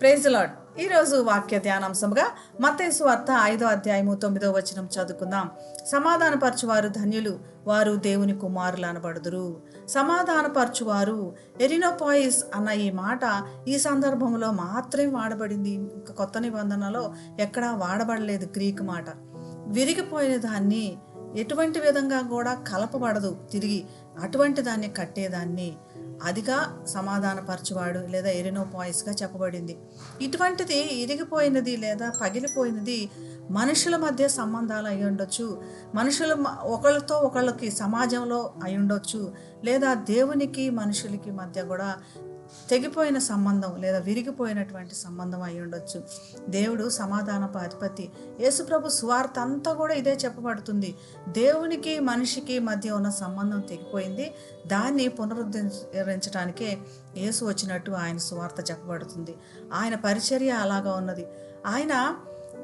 Praise lord ఈరోజు వాక్య ధ్యానాంశముగా మతేసు వార్త ఐదో అధ్యాయము తొమ్మిదో వచనం చదువుకుందాం. సమాధానపరచువారు ధన్యులు వారు దేవుని కుమారులు అనబడుదురు సమాధానపరచువారు ఎరినోపాయిస్ అన్న ఈ మాట ఈ సందర్భంలో మాత్రమే వాడబడింది. ఇంకా కొత్త నిబంధనలో ఎక్కడా వాడబడలేదు గ్రీక్ మాట. విరిగిపోయిన దాన్ని ఎటువంటి విధంగా కూడా కలపబడదు. తిరిగి అటువంటి దాన్ని కట్టేదాన్ని. అదిగా సమాధానపరచువాడు లేదా ఎరినోపాయిస్గా చెప్పబడింది. ఇటువంటిది ఇరిగిపోయినది లేదా పగిలిపోయినది మనుషుల మధ్య సంబంధాలు అయి ఉండొచ్చు. మనుషుల ఒకళ్ళతో ఒకళ్ళకి సమాజంలో అయి ఉండొచ్చు. లేదా దేవునికి మనుషులకి మధ్య కూడా తెగిపోయిన సంబంధం లేదా విరిగిపోయినటువంటి సంబంధం అయి ఉండొచ్చు. దేవుడు సమాధానపు అధిపతి యేసుప్రభు సువార్త అంతా కూడా ఇదే చెప్పబడుతుంది. దేవునికి మనిషికి మధ్య ఉన్న సంబంధం తెగిపోయింది. దాన్ని పునరుద్ధరించడానికే యేసు వచ్చినట్టు ఆయన సువార్త చెప్పబడుతుంది. ఆయన పరిచర్య అలాగా ఉన్నది. ఆయన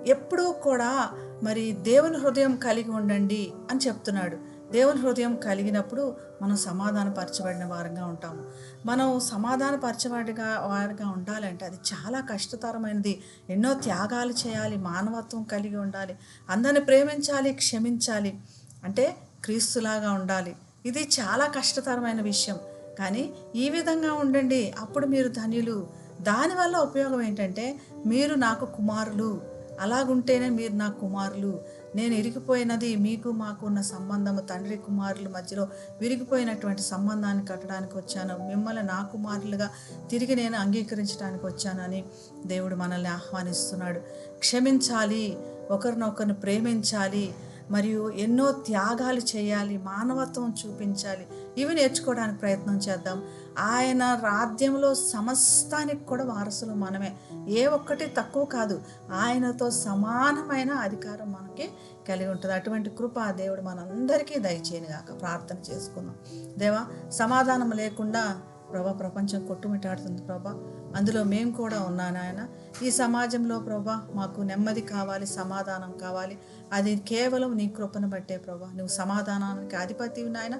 ఎప్పుడూ కూడా మరి దేవుని హృదయం కలిగి ఉండండి అని చెప్తున్నాడు. దేవుని హృదయం కలిగినప్పుడు మనం సమాధానపరచబడిన వారంగా ఉంటాము. మనం సమాధానపరచబడిగా వారిగా ఉండాలంటే అది చాలా కష్టతరమైనది. ఎన్నో త్యాగాలు చేయాలి మానవత్వం కలిగి ఉండాలి అందరిని ప్రేమించాలి క్షమించాలి. అంటే క్రీస్తులాగా ఉండాలి. ఇది చాలా కష్టతరమైన విషయం. కానీ ఈ విధంగా ఉండండి. అప్పుడు మీరు ధనియులు. దానివల్ల ఉపయోగం ఏంటంటే మీరు నాకు కుమారులు. అలాగుంటేనే మీరు నా కుమారులు. నేను ఇరిగిపోయినది మీకు మాకు ఉన్న సంబంధము తండ్రి కుమారుల మధ్యలో విరిగిపోయినటువంటి సంబంధాన్ని కట్టడానికి వచ్చాను. మిమ్మల్ని నా కుమారులుగా తిరిగి నేను అంగీకరించడానికి వచ్చానని దేవుడు మనల్ని ఆహ్వానిస్తున్నాడు. క్షమించాలి ఒకరినొకరిని ప్రేమించాలి మరియు ఎన్నో త్యాగాలు చేయాలి మానవత్వం చూపించాలి. ఇవి నేర్చుకోవడానికి ప్రయత్నం చేద్దాం. ఆయన రాజ్యంలో సమస్తానికి కూడా వారసులు మనమే. ఏ ఒక్కటి తక్కువ కాదు. ఆయనతో సమానమైన అధికారం మనకి కలిగి ఉంటుంది. అటువంటి కృప దేవుడు మనందరికీ దయచేయనుగాక. ప్రార్థన చేసుకుందాం. దేవా సమాధానం లేకుండా ప్రభా ప్రపంచం కొట్టుమిటాడుతుంది ప్రభా. అందులో మేము కూడా ఉన్నాను ఆయన ఈ సమాజంలో ప్రభా మాకు నెమ్మది కావాలి సమాధానం కావాలి. అది కేవలం నీ కృపను బట్టే ప్రభా. నువ్వు సమాధానానికి అధిపతి నాయన.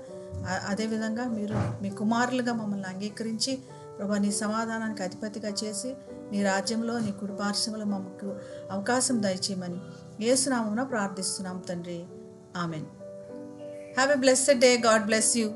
అదేవిధంగా మీరు మీ కుమారులుగా మమ్మల్ని అంగీకరించి ప్రభా నీ సమాధానానికి అధిపతిగా చేసి నీ రాజ్యంలో నీ కుటుంబార్శంలో మమ్మకు అవకాశం దయచేయమని ఏసునామమున ప్రార్థిస్తున్నాం తండ్రి. Amen. Have a blessed day God bless you